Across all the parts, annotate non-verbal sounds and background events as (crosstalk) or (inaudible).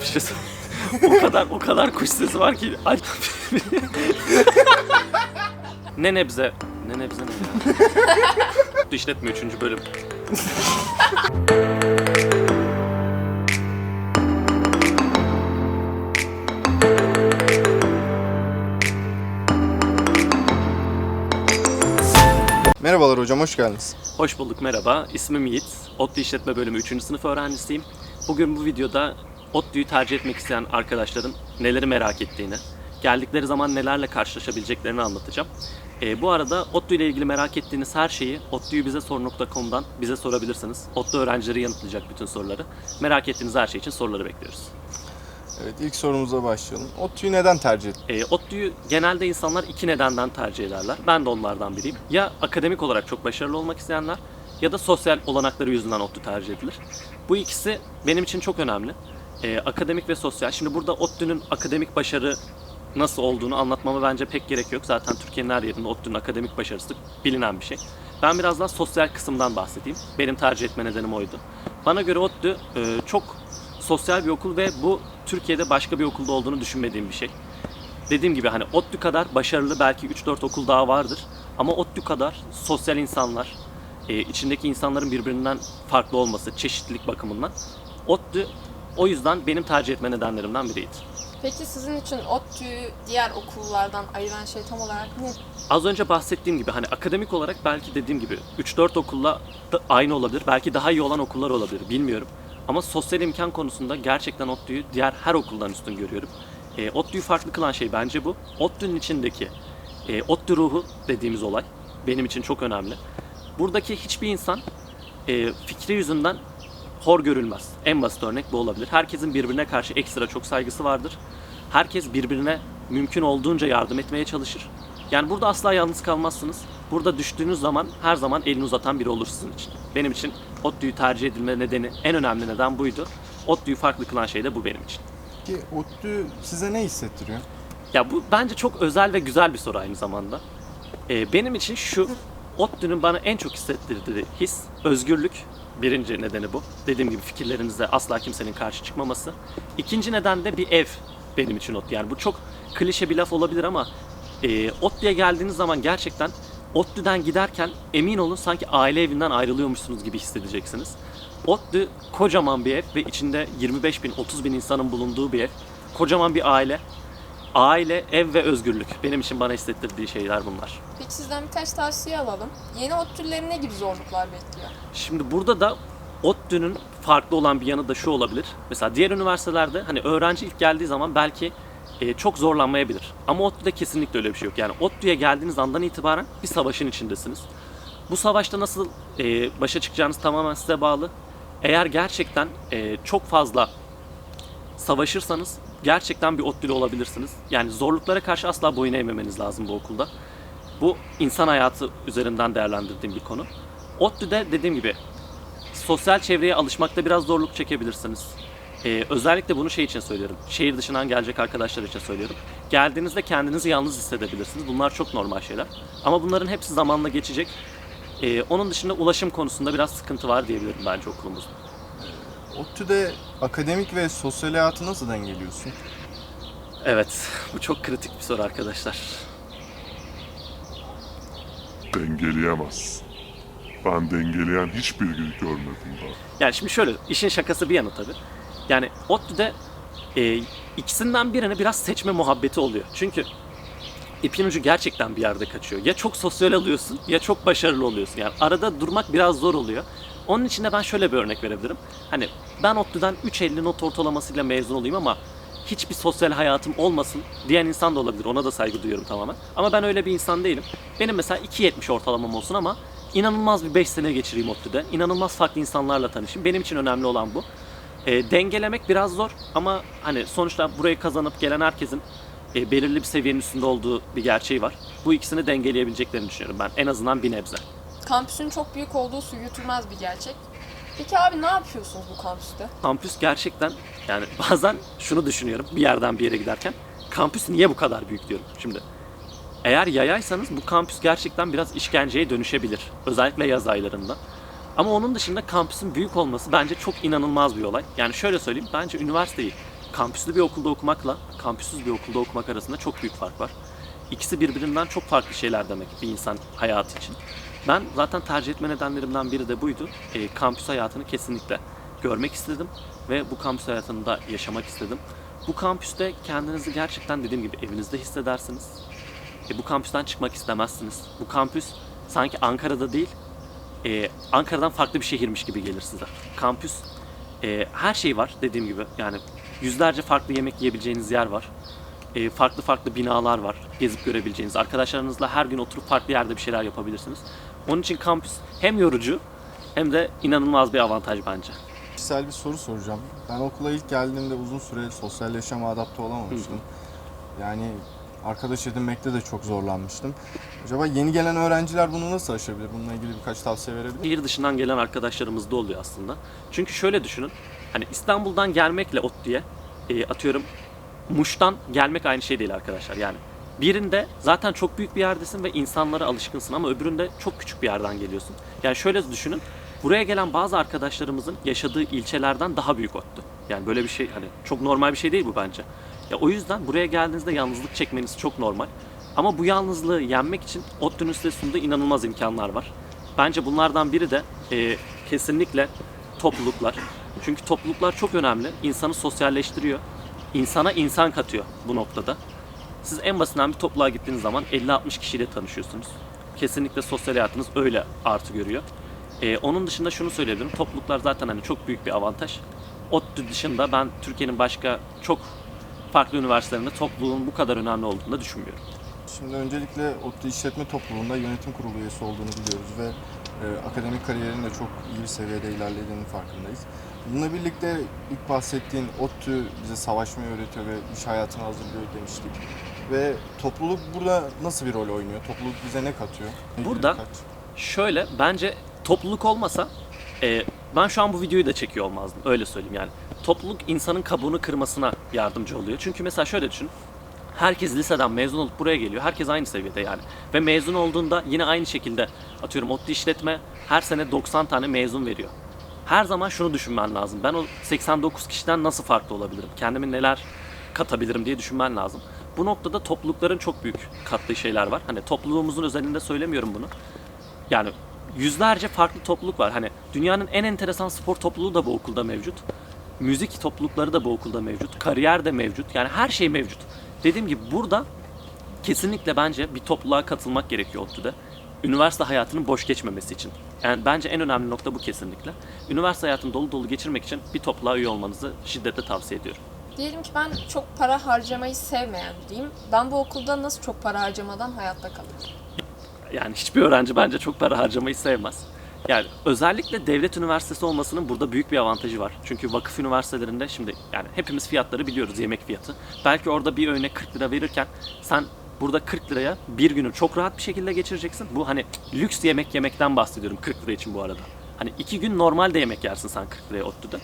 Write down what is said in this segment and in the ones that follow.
Bir şey (laughs) o kadar o kadar kuş sesi var ki. Ay. ne nebze? Ne nebze ne ya? İşletme 3. bölüm. Merhabalar hocam, hoş geldiniz. Hoş bulduk merhaba. İsmim Yiğit. ODTÜ İşletme Bölümü 3. sınıf öğrencisiyim. Bugün bu videoda ODTÜ'yü tercih etmek isteyen arkadaşların neleri merak ettiğini, geldikleri zaman nelerle karşılaşabileceklerini anlatacağım. Ee, bu arada ODTÜ ile ilgili merak ettiğiniz her şeyi ODTÜ'yü bize sor.com'dan bize sorabilirsiniz. ODTÜ öğrencileri yanıtlayacak bütün soruları. Merak ettiğiniz her şey için soruları bekliyoruz. Evet, ilk sorumuza başlayalım. ODTÜ'yü neden tercih ettin? E, ODTÜ'yü genelde insanlar iki nedenden tercih ederler. Ben de onlardan biriyim. Ya akademik olarak çok başarılı olmak isteyenler ya da sosyal olanakları yüzünden ODTÜ tercih edilir. Bu ikisi benim için çok önemli. E, akademik ve sosyal. Şimdi burada ODTÜ'nün akademik başarı nasıl olduğunu anlatmama bence pek gerek yok. Zaten Türkiye'nin her yerinde ODTÜ'nün akademik başarısı bilinen bir şey. Ben biraz daha sosyal kısımdan bahsedeyim. Benim tercih etme nedenim oydu. Bana göre ODTÜ e, çok sosyal bir okul ve bu Türkiye'de başka bir okulda olduğunu düşünmediğim bir şey. Dediğim gibi hani ODTÜ kadar başarılı belki 3-4 okul daha vardır. Ama ODTÜ kadar sosyal insanlar, e, içindeki insanların birbirinden farklı olması, çeşitlilik bakımından ODTÜ o yüzden benim tercih etme nedenlerimden biriydi. Peki sizin için ODTÜ'yü diğer okullardan ayıran şey tam olarak ne? Az önce bahsettiğim gibi hani akademik olarak belki dediğim gibi 3-4 okulla da aynı olabilir. Belki daha iyi olan okullar olabilir bilmiyorum. Ama sosyal imkan konusunda gerçekten ODTÜ'yü diğer her okuldan üstün görüyorum. E, ODTÜ'yü farklı kılan şey bence bu. ODTÜ'nün içindeki e, ODTÜ ruhu dediğimiz olay benim için çok önemli. Buradaki hiçbir insan e, fikri yüzünden hor görülmez. En basit örnek bu olabilir. Herkesin birbirine karşı ekstra çok saygısı vardır. Herkes birbirine mümkün olduğunca yardım etmeye çalışır. Yani burada asla yalnız kalmazsınız. Burada düştüğünüz zaman her zaman elini uzatan biri olur sizin için. Benim için ODTÜ'yü tercih edilme nedeni, en önemli neden buydu. ODTÜ'yü farklı kılan şey de bu benim için. Ki ODTÜ size ne hissettiriyor? Ya bu bence çok özel ve güzel bir soru aynı zamanda. Ee, benim için şu, ODTÜ'nün bana en çok hissettirdiği his, özgürlük. Birinci nedeni bu. Dediğim gibi fikirlerinizde asla kimsenin karşı çıkmaması. İkinci neden de bir ev benim için ODTÜ. Yani bu çok klişe bir laf olabilir ama e, ODTÜ'ye geldiğiniz zaman gerçekten ODTÜ'den giderken emin olun sanki aile evinden ayrılıyormuşsunuz gibi hissedeceksiniz. ODTÜ kocaman bir ev ve içinde 25 bin, 30 bin insanın bulunduğu bir ev. Kocaman bir aile. Aile, ev ve özgürlük. Benim için bana hissettirdiği şeyler bunlar. Peki sizden birkaç tavsiye alalım. Yeni ODTÜ'leri ne gibi zorluklar bekliyor? Şimdi burada da ODTÜ'nün farklı olan bir yanı da şu olabilir. Mesela diğer üniversitelerde hani öğrenci ilk geldiği zaman belki e, çok zorlanmayabilir. Ama ODTÜ'de kesinlikle öyle bir şey yok. Yani ODTÜ'ye geldiğiniz andan itibaren bir savaşın içindesiniz. Bu savaşta nasıl e, başa çıkacağınız tamamen size bağlı. Eğer gerçekten e, çok fazla savaşırsanız gerçekten bir ODTÜ'lü olabilirsiniz. Yani zorluklara karşı asla boyun eğmemeniz lazım bu okulda. Bu insan hayatı üzerinden değerlendirdiğim bir konu. ODTÜ'de dediğim gibi sosyal çevreye alışmakta biraz zorluk çekebilirsiniz. Ee, özellikle bunu şey için söylüyorum. Şehir dışından gelecek arkadaşlar için söylüyorum. Geldiğinizde kendinizi yalnız hissedebilirsiniz. Bunlar çok normal şeyler. Ama bunların hepsi zamanla geçecek. Ee, onun dışında ulaşım konusunda biraz sıkıntı var diyebilirim bence okulumuzda. ODTÜ'de akademik ve sosyal hayatı nasıl dengeliyorsun? Evet, bu çok kritik bir soru arkadaşlar. Dengeleyemez. Ben dengeleyen hiçbir gün görmedim daha. Yani şimdi şöyle, işin şakası bir yana tabii. Yani ODTÜ'de e, ikisinden birini biraz seçme muhabbeti oluyor. Çünkü ipin ucu gerçekten bir yerde kaçıyor. Ya çok sosyal oluyorsun ya çok başarılı oluyorsun. Yani arada durmak biraz zor oluyor. Onun için de ben şöyle bir örnek verebilirim. Hani ben ODTÜ'den 3.50 not ortalamasıyla mezun olayım ama hiçbir sosyal hayatım olmasın diyen insan da olabilir. Ona da saygı duyuyorum tamamen. Ama ben öyle bir insan değilim. Benim mesela 2.70 ortalamam olsun ama inanılmaz bir 5 sene geçireyim ODTÜ'de. İnanılmaz farklı insanlarla tanışayım. Benim için önemli olan bu. E, dengelemek biraz zor ama hani sonuçta burayı kazanıp gelen herkesin e, belirli bir seviyenin üstünde olduğu bir gerçeği var. Bu ikisini dengeleyebileceklerini düşünüyorum ben. En azından bir nebze. Kampüsün çok büyük olduğu su yutulmaz bir gerçek. Peki abi ne yapıyorsunuz bu kampüste? Kampüs gerçekten yani bazen şunu düşünüyorum bir yerden bir yere giderken. Kampüs niye bu kadar büyük diyorum şimdi. Eğer yayaysanız bu kampüs gerçekten biraz işkenceye dönüşebilir. Özellikle yaz aylarında. Ama onun dışında kampüsün büyük olması bence çok inanılmaz bir olay. Yani şöyle söyleyeyim bence üniversiteyi kampüslü bir okulda okumakla kampüsüz bir okulda okumak arasında çok büyük fark var. İkisi birbirinden çok farklı şeyler demek bir insan hayatı için. Ben zaten tercih etme nedenlerimden biri de buydu. E, kampüs hayatını kesinlikle görmek istedim ve bu kampüs hayatını da yaşamak istedim. Bu kampüste kendinizi gerçekten dediğim gibi evinizde hissedersiniz. E, bu kampüsten çıkmak istemezsiniz. Bu kampüs sanki Ankara'da değil, e, Ankara'dan farklı bir şehirmiş gibi gelir size. Kampüs e, her şey var dediğim gibi. Yani yüzlerce farklı yemek yiyebileceğiniz yer var. E, farklı farklı binalar var gezip görebileceğiniz. Arkadaşlarınızla her gün oturup farklı yerde bir şeyler yapabilirsiniz. Onun için kampüs hem yorucu hem de inanılmaz bir avantaj bence. Kişisel bir soru soracağım. Ben okula ilk geldiğimde uzun süre sosyal yaşama adapte olamamıştım. Yani arkadaş edinmekte de çok zorlanmıştım. Acaba yeni gelen öğrenciler bunu nasıl aşabilir? Bununla ilgili birkaç tavsiye verebilir misin? Şehir dışından gelen arkadaşlarımız da oluyor aslında. Çünkü şöyle düşünün. Hani İstanbul'dan gelmekle ODTÜ'ye e, atıyorum Muş'tan gelmek aynı şey değil arkadaşlar. Yani birinde zaten çok büyük bir yerdesin ve insanlara alışkınsın ama öbüründe çok küçük bir yerden geliyorsun. Yani şöyle düşünün. Buraya gelen bazı arkadaşlarımızın yaşadığı ilçelerden daha büyük ODTÜ. Yani böyle bir şey hani çok normal bir şey değil bu bence. Ya o yüzden buraya geldiğinizde yalnızlık çekmeniz çok normal. Ama bu yalnızlığı yenmek için ODTÜ'nün size sunduğu inanılmaz imkanlar var. Bence bunlardan biri de e, kesinlikle topluluklar. Çünkü topluluklar çok önemli. İnsanı sosyalleştiriyor. İnsana insan katıyor bu noktada. Siz en basitinden bir topluluğa gittiğiniz zaman 50-60 kişiyle tanışıyorsunuz. Kesinlikle sosyal hayatınız öyle artı görüyor. E, onun dışında şunu söyleyebilirim. Topluluklar zaten hani çok büyük bir avantaj. ODTÜ dışında ben Türkiye'nin başka çok farklı üniversitelerinde topluluğun bu kadar önemli olduğunu da düşünmüyorum. Şimdi öncelikle ODTÜ İşletme Topluluğu'nda yönetim kurulu üyesi olduğunu biliyoruz ve e, akademik kariyerin de çok iyi bir seviyede ilerlediğinin farkındayız. Bununla birlikte ilk bahsettiğin ODTÜ bize savaşmayı öğretiyor ve iş hayatına hazırlıyor demiştik. Ve topluluk burada nasıl bir rol oynuyor? Topluluk bize ne katıyor? Ne Burada- Şöyle bence topluluk olmasa e, ben şu an bu videoyu da çekiyor olmazdım. Öyle söyleyeyim yani. Topluluk insanın kabuğunu kırmasına yardımcı oluyor. Çünkü mesela şöyle düşün. Herkes liseden mezun olup buraya geliyor. Herkes aynı seviyede yani. Ve mezun olduğunda yine aynı şekilde atıyorum ODTÜ işletme her sene 90 tane mezun veriyor. Her zaman şunu düşünmen lazım. Ben o 89 kişiden nasıl farklı olabilirim? Kendime neler katabilirim diye düşünmen lazım. Bu noktada toplulukların çok büyük kattığı şeyler var. Hani topluluğumuzun özelinde söylemiyorum bunu. Yani yüzlerce farklı topluluk var. Hani dünyanın en enteresan spor topluluğu da bu okulda mevcut. Müzik toplulukları da bu okulda mevcut. Kariyer de mevcut. Yani her şey mevcut. Dediğim gibi burada kesinlikle bence bir topluluğa katılmak gerekiyor ODTÜ'de. Üniversite hayatının boş geçmemesi için. Yani bence en önemli nokta bu kesinlikle. Üniversite hayatını dolu dolu geçirmek için bir topluluğa üye olmanızı şiddetle tavsiye ediyorum. Diyelim ki ben çok para harcamayı sevmeyen biriyim. Ben bu okulda nasıl çok para harcamadan hayatta kalırım? Yani hiçbir öğrenci bence çok para harcamayı sevmez. Yani özellikle devlet üniversitesi olmasının burada büyük bir avantajı var. Çünkü vakıf üniversitelerinde şimdi yani hepimiz fiyatları biliyoruz yemek fiyatı. Belki orada bir öğüne 40 lira verirken sen burada 40 liraya bir günü çok rahat bir şekilde geçireceksin. Bu hani lüks yemek yemekten bahsediyorum 40 lira için bu arada. Hani iki gün normal de yemek yersin sen 40 liraya ODTÜ'de.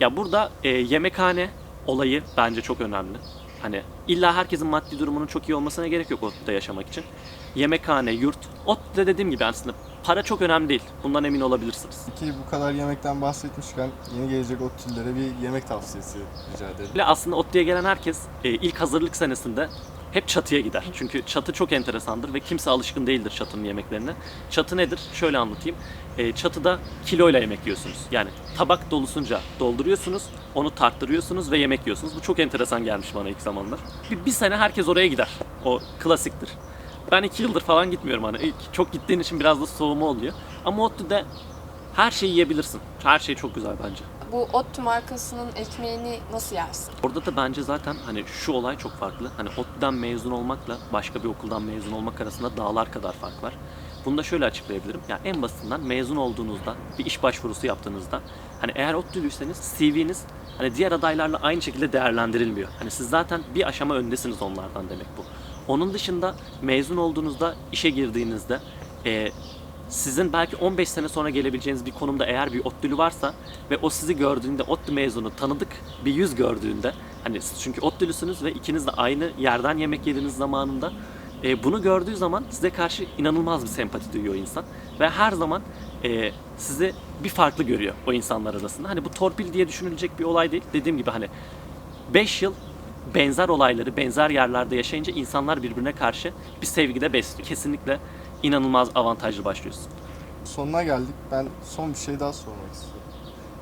Ya burada e, yemekhane olayı bence çok önemli. Hani illa herkesin maddi durumunun çok iyi olmasına gerek yok ODTÜ'de yaşamak için. Yemekhane, yurt. ODTÜ'de dediğim gibi aslında para çok önemli değil. Bundan emin olabilirsiniz. Peki bu kadar yemekten bahsetmişken yeni gelecek ODTÜ'lülere bir yemek tavsiyesi rica edelim. Ve aslında ODTÜ'ye gelen herkes e, ilk hazırlık senesinde hep çatıya gider. Çünkü çatı çok enteresandır ve kimse alışkın değildir çatının yemeklerine. Çatı nedir? Şöyle anlatayım. E, çatıda kiloyla yemek yiyorsunuz. Yani tabak dolusunca dolduruyorsunuz, onu tarttırıyorsunuz ve yemek yiyorsunuz. Bu çok enteresan gelmiş bana ilk zamanlar. Bir, bir sene herkes oraya gider. O klasiktir. Ben iki yıldır falan gitmiyorum hani. İlk çok gittiğin için biraz da soğuma oluyor. Ama ODTÜ'de her şeyi yiyebilirsin. Her şey çok güzel bence. Bu ODTÜ markasının ekmeğini nasıl yersin? Orada da bence zaten hani şu olay çok farklı. Hani ODTÜ'den mezun olmakla başka bir okuldan mezun olmak arasında dağlar kadar fark var. Bunu da şöyle açıklayabilirim. Ya en basitinden mezun olduğunuzda, bir iş başvurusu yaptığınızda hani eğer ODTÜ'lüyseniz CV'niz hani diğer adaylarla aynı şekilde değerlendirilmiyor. Hani siz zaten bir aşama öndesiniz onlardan demek bu. Onun dışında mezun olduğunuzda, işe girdiğinizde e, sizin belki 15 sene sonra gelebileceğiniz bir konumda eğer bir ODTÜ'lü varsa ve o sizi gördüğünde ODTÜ mezunu tanıdık bir yüz gördüğünde hani çünkü ODTÜ'lüsünüz ve ikiniz de aynı yerden yemek yediğiniz zamanında e, bunu gördüğü zaman size karşı inanılmaz bir sempati duyuyor insan ve her zaman e, sizi bir farklı görüyor o insanlar arasında. Hani bu torpil diye düşünülecek bir olay değil. Dediğim gibi hani 5 yıl benzer olayları benzer yerlerde yaşayınca insanlar birbirine karşı bir sevgide besliyor. Kesinlikle inanılmaz avantajlı başlıyorsun. Sonuna geldik. Ben son bir şey daha sormak istiyorum.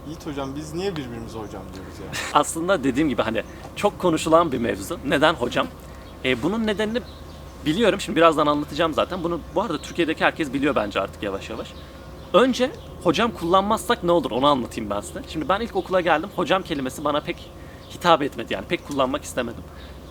Yiğit hocam biz niye birbirimize hocam diyoruz ya? (laughs) aslında dediğim gibi hani çok konuşulan bir mevzu. Neden hocam? E, bunun nedenini biliyorum. Şimdi birazdan anlatacağım zaten. Bunu bu arada Türkiye'deki herkes biliyor bence artık yavaş yavaş. Önce hocam kullanmazsak ne olur onu anlatayım ben size. Şimdi ben ilk okula geldim. Hocam kelimesi bana pek hitap etmedi yani. Pek kullanmak istemedim.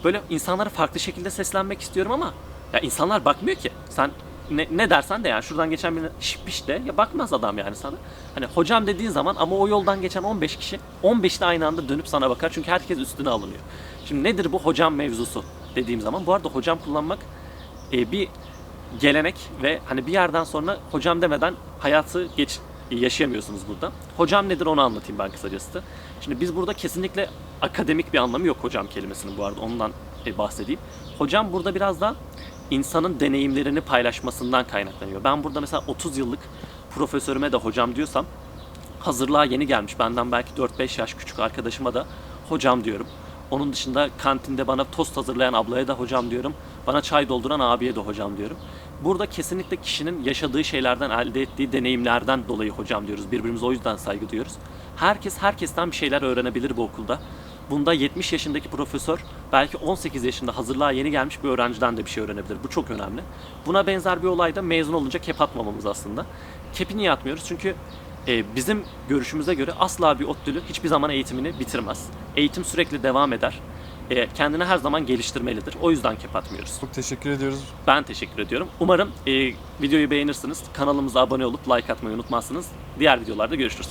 Böyle insanlara farklı şekilde seslenmek istiyorum ama ya insanlar bakmıyor ki. Sen ne, ne dersen de yani şuradan geçen birine şipiş de ya bakmaz adam yani sana. Hani hocam dediğin zaman ama o yoldan geçen 15 kişi 15 de aynı anda dönüp sana bakar çünkü herkes üstüne alınıyor. Şimdi nedir bu hocam mevzusu dediğim zaman bu arada hocam kullanmak e, bir gelenek ve hani bir yerden sonra hocam demeden hayatı geç yaşayamıyorsunuz burada. Hocam nedir onu anlatayım ben kısacası. Şimdi biz burada kesinlikle akademik bir anlamı yok hocam kelimesinin bu arada ondan e, bahsedeyim. Hocam burada biraz da insanın deneyimlerini paylaşmasından kaynaklanıyor. Ben burada mesela 30 yıllık profesörüme de hocam diyorsam hazırlığa yeni gelmiş benden belki 4-5 yaş küçük arkadaşıma da hocam diyorum. Onun dışında kantinde bana tost hazırlayan ablaya da hocam diyorum. Bana çay dolduran abiye de hocam diyorum. Burada kesinlikle kişinin yaşadığı şeylerden elde ettiği deneyimlerden dolayı hocam diyoruz. Birbirimize o yüzden saygı duyuyoruz. Herkes herkesten bir şeyler öğrenebilir bu okulda. Bunda 70 yaşındaki profesör belki 18 yaşında hazırlığa yeni gelmiş bir öğrenciden de bir şey öğrenebilir. Bu çok önemli. Buna benzer bir olayda mezun olunca kep atmamamız aslında. Kepi niye atmıyoruz? Çünkü e, bizim görüşümüze göre asla bir ODTÜ'lü hiçbir zaman eğitimini bitirmez. Eğitim sürekli devam eder. E, kendini her zaman geliştirmelidir. O yüzden kep atmıyoruz. Çok teşekkür ediyoruz. Ben teşekkür ediyorum. Umarım e, videoyu beğenirsiniz. Kanalımıza abone olup like atmayı unutmazsınız. Diğer videolarda görüşürüz.